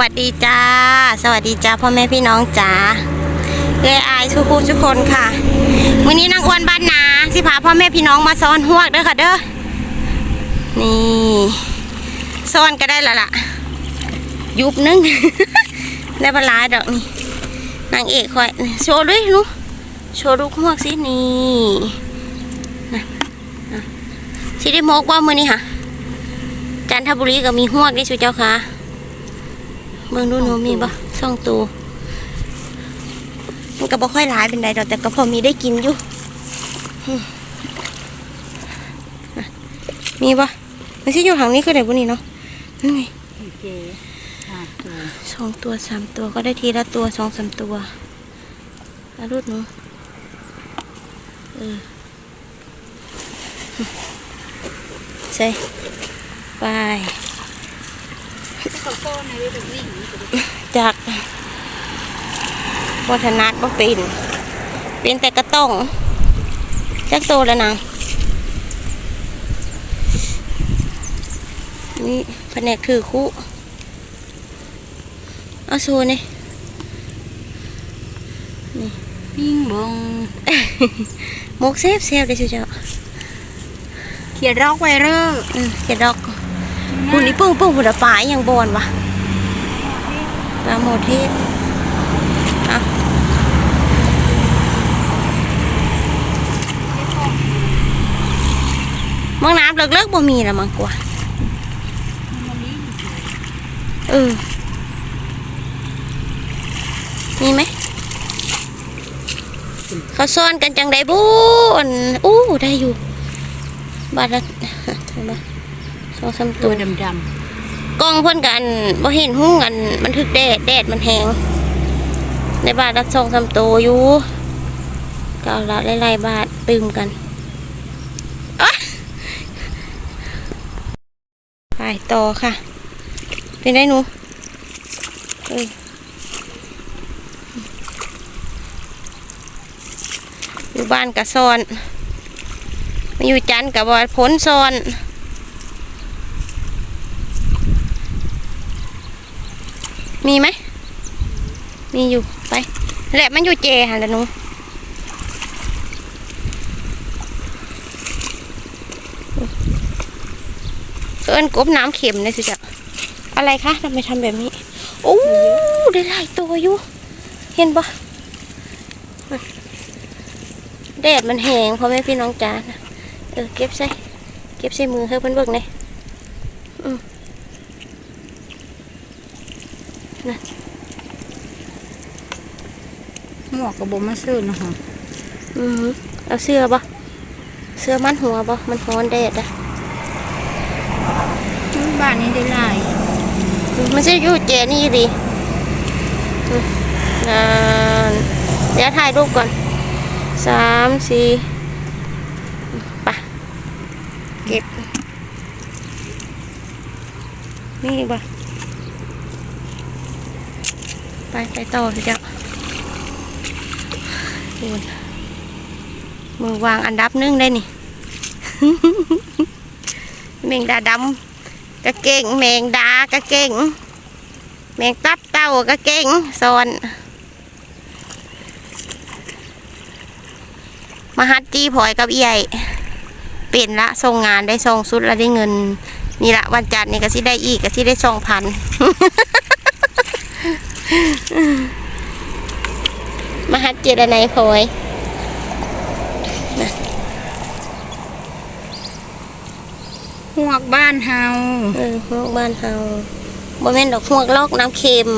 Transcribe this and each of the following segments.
วัสดีจ้า สวัสดีจ้าพ่อแม่พี่น้องจ้าเอ้ยอายทุกผู้ทุกคนค่ะวันนี้นางอ้วนบ้านนาสิพาพ่อแม่พี่น้องมาซ้อนหวกเด้อค่ะเด้อนี่ซ้อนก็ได้ละล่ะ ยุบนึง ได้ปลาร้ายดอกนี่นางเอกคอยโชว์ด้วยนูโชว์ลูกหวกสินี่นะสิได้มกว่ามือนี่ค่ะจันทบุรีก็มีหวกนี่สุเจ้าค่ะ เบิ่งดูหนูมีบ่สองตัวมันก็บ่ค่อยหลายเป็นไรดอกแต่ก็พอมีได้กินอยู่มีบ่มันสิอยู่หางนี้คือได้บ่นี่เนาะนี่ไงสองตัวสามตัวก็ได้ทีละตัวสองสามตัวอารูดหนูเออใช่ไป จากวัฒนัดบ่เป็น เป็นแต่กระต้องจักโตแล้วนางนี่แผนกถือคู่เอาโซนี่ปิ้งบงมกเซฟเซฟได้ชิเจ้าเขียนร็อกไวเรอร์อืมเจ็ดดอกหุ่นนี้ปึ้งปึ้งหุ่นละปลาอย่างบอนวะ ปลาโมเทศอะมองน้ำเลิกๆบ่มีละมังกว่าเออ มีไหม เขาซ่อนกันจังไดบุญอู้ ได้อยู่ บาทละเห็นปะสองสามตัตัวดำด กล้องเพ่นกันบ่เห็นหุ้งกันมันทึกแดดแดดมันแหงในบาทละสองสามตัวอยู่ก็เอาละไล่ๆบาทตืมกันไปต่อค่ะ เป็นได้หนูเอ้ยอยู่บ้านกับซอนมาอยู่จันทร์กับว่าพ้นซอน มีไหม มีอยู่ไป แหละมันอยู่เจหันละหนูเอิ้นกบน้ำเข็มเลยสิจ๊ะอะไรคะทำไมทำแบบนี้ โอ้ได้หลายตัวอยู่ เห็นปะแดดมันแหงพ่อแม่พี่น้องจ้านเออเก็บใส่ เก็บใส่มือให้เพิ่นเบิกหน่อ ยำหมวกกระบอกมาซื้อนะคะอือหือเอาเสื้อปะเสื้อมันหัวปะมันร้อนแดดอะบ้านนี้ได้หลายมันจะอยู่เจนี่ดิอืมนานเดี๋ยวถ่ายรูปก่อนสามสี่ไปะเก็บนี่อีกปะ ไปไปต่อสิจ๊ะดูนมือวางอันดับนึงได้นี่แมงดาดำกระเก่งแมงดากระเก่งแมงตับเต้ากระเก่งซอนมาฮัดจี้พลอยกับเอี่ยเป็นละส่งงานได้ส่งสุดแล้วได้เงิน นี่ละวันจันทร์นี่ก็สิได้อีกก็สิได้สองพัน มาฮัดเจรนายพลอยหวกบ้านเฮาเออพวกบ้านเฮาบ่แม่นดอกพวกลอกน้ำเค็ม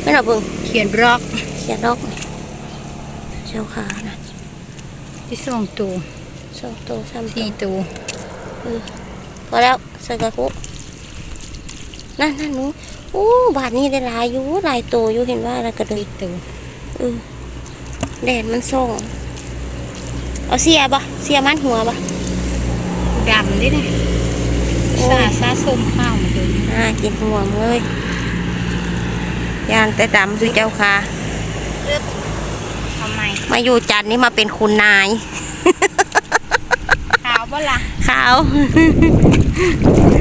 ไม่นดอกเบิ่งเขียนร็อกเขียนลอกนี่เจ้าขานะที่สองตัวสองตัวสามตัวสี่ตัวพอแล้วใส่กระปุกนั่นนั่นหนู โอ้บาทนี้ได้หลายอยู่หลายตัวอยู่เห็นว่าอะไรกระเดยสี่ตัวเออแดดมันส่องเอาเสียบ่เสียมันหัวบ่ดำด้วยนะโอ้ซายซาส้มข้าวมาเลยอ่ากินหัวมึงเลยยานแต่ดำด้วยเจ้าค่ะทำไมมาอยู่จันทร์นี่มาเป็นคุณนายขาวบ่ล่ะขาวมาอ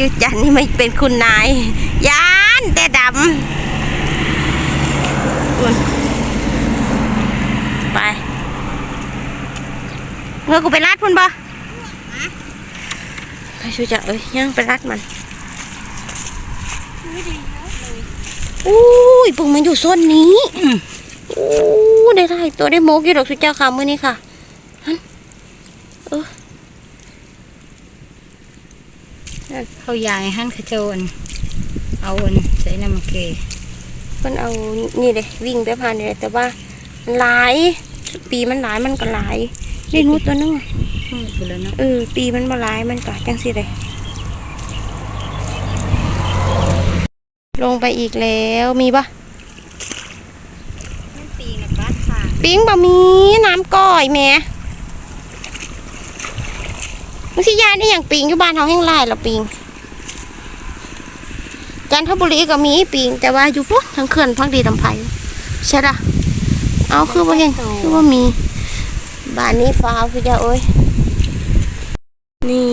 ยุจันนี่ไม่เป็นคุณนายยานแต่ดำไปเงือกูไปรัดพุ่นบ่ไปชูจังเอ้ยยังไปรัดมันอู้ยปุ่งมันอยู่โซนนี้อู้ได้ได้ตัวได้โมกี่ดอกชูจ้าค่ะมื่อนี้ค่ะ เขายายหั่นเขาเจ้าอันเอาอันใส่น้ำเกลือเพิ่นเอานี่เลยวิ่งไปผ่านนี่เลยแต่ว่ามันหลาย ปีมันหลายมันก็หลายนี่หนูตัวนึงอะพูดไปแล้วเนาะเออปีมันบ่หลายมันก็จังสิเลยลงไปอีกแล้วมีปะมันปีนะบ้านค่ะปิงบะมีน้ำก้อยแหม่มึงสิยานนี่อย่างปิงอยู่บ้านเฮาแห้งหลายละปิง จันทบุรีก็มีปิงแต่ว่าอยู่ปุ๊ทางเขื่อนพักดีลำไผ่ใช่ละเอาคือว่าเห็นคือว่ามีบ้านนี้ฟ้าวคือจะเอ้ยนี่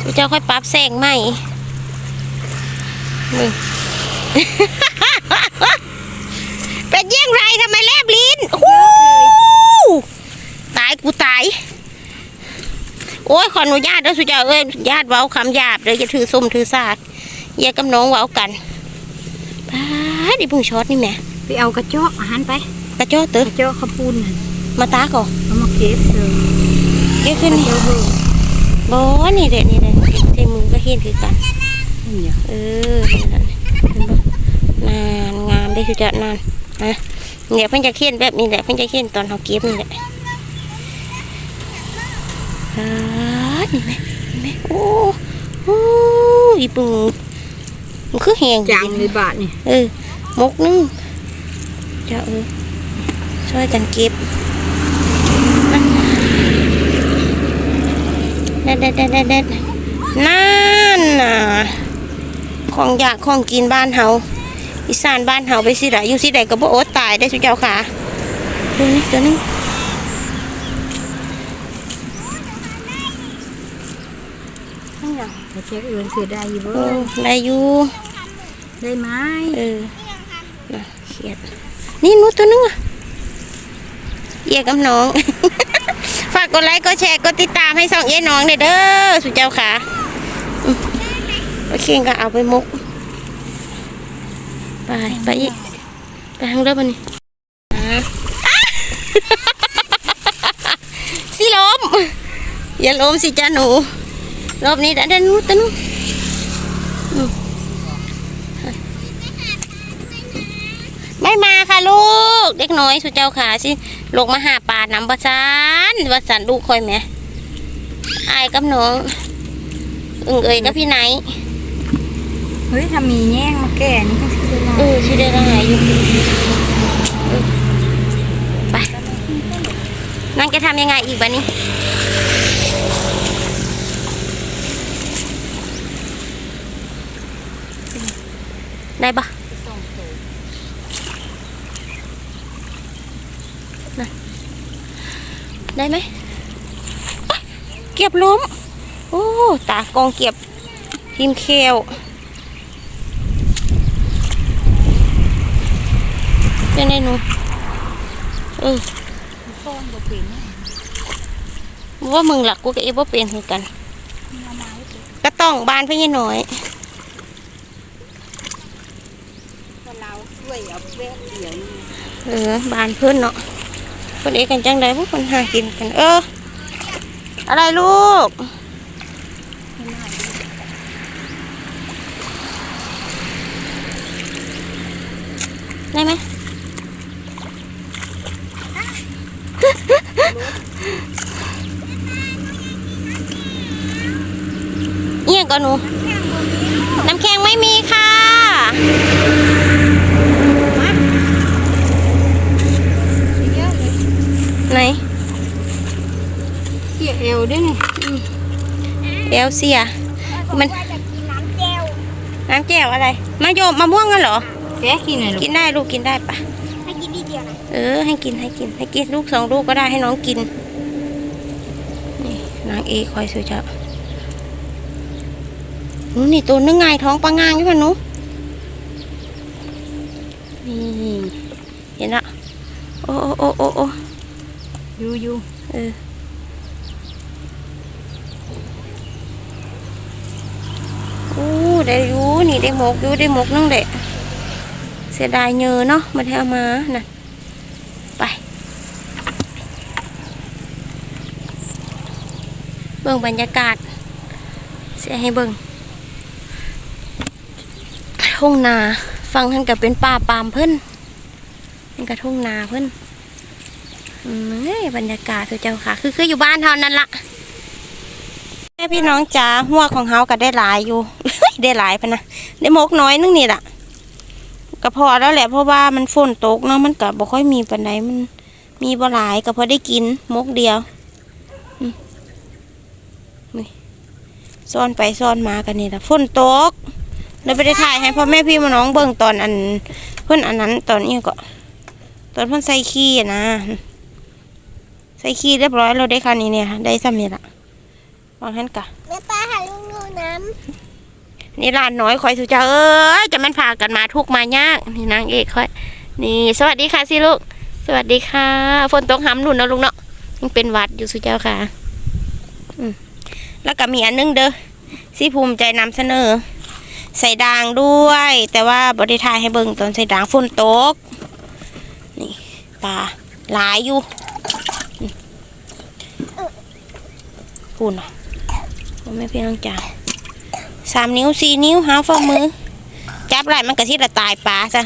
คือเจ้าค่อยปรับแสงใหม่นี่เป็นเยี่ยงไรทำไมแลบลิ้นฮู้ตายกูตาย โอ้ยขออนุญาตเด้อสุเจ้าเอ้ยญาติเว้าคำหยาบเด้ออย่าถือส้มถือสาด ย่ากับน้องว้ากันป้าดิพึ่งช็อตนี่แม่ไปเอากระเจาะหันไป กระโจอเตอกระเจาะข้าวปุ้นมาตาก่อเอามาเก็บเลยเกี่ยวขึ้นนี่เจ้าเบิ่งบ่นี่เด็ดนี่เด็ดเทมือก็เห็นคือกันเนี่ยเออนี่นั่นเห็นบ่นานงามได้สุเจ้านานนะเนี่ยเพิ่นจะเขียนแบบนี้แหละเพิ่นจะเขียนตอนเฮาเก็บนี่แหละอ่านี่ไหมนี่ไหมโอ้โอ้อีปึง มันคือแหงจังเลยบาทนี่เออมกนึงเจ้าเออช่วยกันเก็บเด็ดเด็ดเด็ดเด็ดเด็ดนั่นน่ะของอยากของกินบ้านเฮาอีสานบ้านเฮาไปสิละอยู่สิใดก็บ่อดตายได้สุเจ้าค่ะดูนี่ตัวนึงนั่นหยัง กระ เจ๊กเอือนเสือได้อยู่บ่โอ้ได้อยู่ได้ไหมเออน่ะเขียดนี่หนูตัวนึงอะเอียกับน้อง ฝากกดไลค์กดแชร์กดติดตามให้สองเอ้ยน้องเด้อเด้อสุเจ้าค่ะอืมโอเคก็เอาไปมุก ไปไปอีกไปทางเริ่มมันนี่อะสิล้มอย่าล้มสิจ้าหนู รอบนี้ได้ได้หนูตัวนึงไม่มาค่ะลูก เด็กน้อยสุเจ้าขาสิลงมาหาปลาน้ำประสานประสานลูกคอยแหม่อายกับน้องอึ่งเอ่ยกับพี่ไหนเฮ้ยถ้ามีแย่งมาแก่นี่ก็คือได้เออชื่อได้ละหายอยู่เออไปนั่งจะทำยังไงอีกบ้านี้ ได้ปะนั่นได้ไหมเก็บล้ม โอ้ ตากองเก็บทีมเคลเป็นไงหนูเออฟ้อนบ่เป็นว่ามึงหลักกูกับเอฟว่าเป็นเหมือนกัน ก็ต้องบานพี่น้อย เราช่ วยเอาแว่นเดียวนี่เออบานเพื่อนเนาะคนเอกกันจังไดพวกคนหากินกัน เออ อะไรลูกได้ไหมเอียงก่อนหนู น้ำแข็งไม่มีค่ะ เยอะเลย ไหน เกี่ยเอวด้วยนี่เอลเซีย มันน้ำแจ่วอะไรมาโยมมะม่วงกันเหรอ แกกินหน่อยลูกกินได้ลูกกินได้ปะให้กินนิดเดียวนะเออให้กินให้กินให้กินลูกสองลูกก็ได้ให้น้องกินนี่นางเอคอยสุเจ้าหนูนี่ตัวนึงไงท้องปลางางอยู่ป่ะหนูนี่เห็นละโอ้โอ้โอ้โอ้โอ้อยู่อยู่เออ อู้ ได้อยู่นี่ได้หมกอยู่ได้หมกนึงเด็เสียดายเยอะเนาะมาแทเอามาน่ะไป เบิ่งบรรยากาศ เสียให้เบิ่งทุ่งนาฟังท่านกับเป็นป่าปามเพิ่นนี่กระทุ่งนาเพิ่นเอ้ยบรรยากาศสุดเจ้าค่ะ คือคืออยู่บ้านเท่านั้นละแม่พี่น้องจ๋าหัวของเฮาก็ได้หลายอยู่ ได้หลายพะนะได้หมกน้อยนึงนี่ละก็พอแล้วแหละเพราะว่ามันฝนตกเนาะมันก็บ่ค่อยมีปานใดมันมีบ่หลายก็พอได้กินหมกเดียวนี่ซ่อนไปซ่อนมากันนี่ละฝนตกเลยไปได้ถ่ายให้พ่อแม่พี่มาน้องเบิ่งตอนอันเพิ่อนอันนั้นตอนนี้ก็ตอนเพิ่อนใส่ขี้นะใส่ขี้เรียบร้อยเราได้คันนี้เนี่ยได้ซ้ำนี่ละวางหันกะแม่ป้าหาลุงงูน้ำ นี่ลานน้อยคอยสุจ้าเอ้ยจะมันพากันมาทุกมายากนี่นางเอกคอย นี่สวัสดีค่ะสิลูก สวัสดีค่ะ ฝนตกห้ำหนุนนะลุงเนาะยังเป็นวัดอยู่สุเจ้าค่ะแล้วก็มีอันนึงเด้อที่ภูมิใจนำเสนอ ใส่ด่างด้วย แต่ว่าบริทายให้เบิ่งตอนใส่ด่างฝนตก นี่ปลาหลายอยู่นี่พูนอะพ่อแม่พี่น้องจ๋า สามนิ้วสี่นิ้วหาฝ่ามือ จับไรมันกระที่ละตายปลาซะ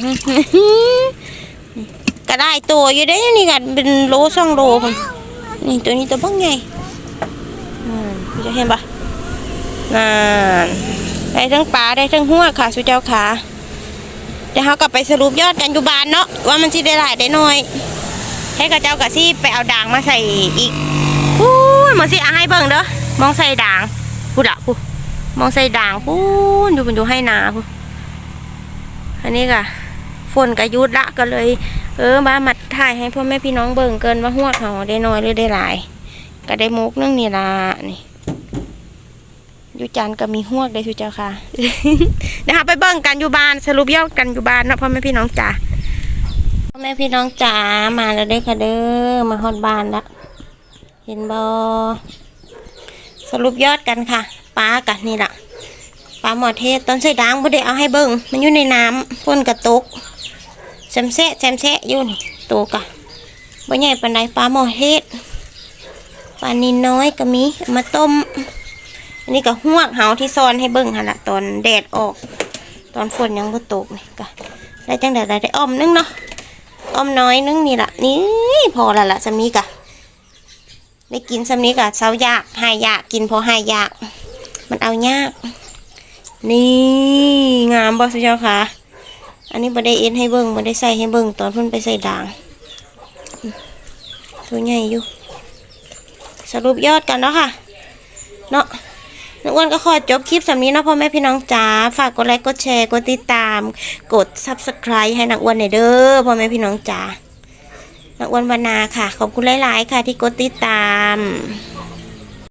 ก็ได้ตัวอยู่ได้นี่กันเป็นโลสองโลพุ่นนี่ตัวนี้ตัวบ้างไงอืมพี่จะเห็นปะนั่นได้ทั้งปลาได้ทั้งหัวค่ะสุเจ้าขาเดี๋ยวเขากลับไปสรุปยอดกันอยู่บานเนาะว่ามันสิได้หลายได้น้อยให้กับเจ้ากับซี่ไปเอาด่างมาใส่อีกอู้ยมาสิเอาให้เบิ่งเด้อมองใส่ด่างพูดละพูด มองใส่ด่างพูนอยู่เป็นอยู่ให้นาพูอันนี้ก็ฝนกระยุดละก็เลย เออมามัดถ่ายให้พ่อแม่พี่น้องเบิ่งเกินว่าหัวเขาได้น้อยหรือได้หลาย ก็ได้มุกนึงนี่ละนี่อยู่จันก็มีหวกได้ทุเจ้าค่ะนะคะไปเบิ่งกันอยู่บ้านสรุปยอดกันอยู่บ้านนะพ่อแม่พี่น้องจ๋าพ่อแม่พี่น้องจ๋ามาแล้วเด้อค่ะเด้อมาฮอดบ้านละเห็นบอสรุปยอดกันค่ะ ปลากันนี่ละปลาหมอเทศต้นไส้ด่างบ่ได้เอาให้เบิ่งมันอยู่ในน้ำฝนกระตุกแซมแซะแซมแซะอยู่นี่โตกะบ่ใหญ่ปานใดปลาหมอเฮ็ดปลานินน้อยก็มีมาต้ม อันนี้ก็หวกเฮาที่ซ่อนให้เบิ่งหั่นละตอนแดดออก ตอนฝนยังบ่ตกนี่ก็ได้จังได๋ได้อ้อมนึงเนาะอ้อมน้อยนึงนี่ล่ะนี่พอละละสำนี้กะได้กินสำนี้กะเซายากหายยากกินพอหายยาก มันเอายาก นี่งามบ่สุเจ้าค่ะ อันนี้บ่ได้เอ็นให้เบิ่งบ่ได้ใส่ให้เบิ่งตอนเพิ่นไปใส่ด่าง ตัวใหญ่อยู่ สรุปยอดกันเนาะค่ะ เนาะนักอ้วนก็ขอจบคลิปสำนี้เนาะพ่อแม่พี่น้องจ๋าฝากกดไลค์กดแชร์กดติดตาม กด subscribe ให้นักอ้วนหน่อยเด้อพ่อแม่พี่น้องจ๋านักอ้วนวรรณาค่ะ ขอบคุณหลาย ๆ ค่ะที่กดติดตาม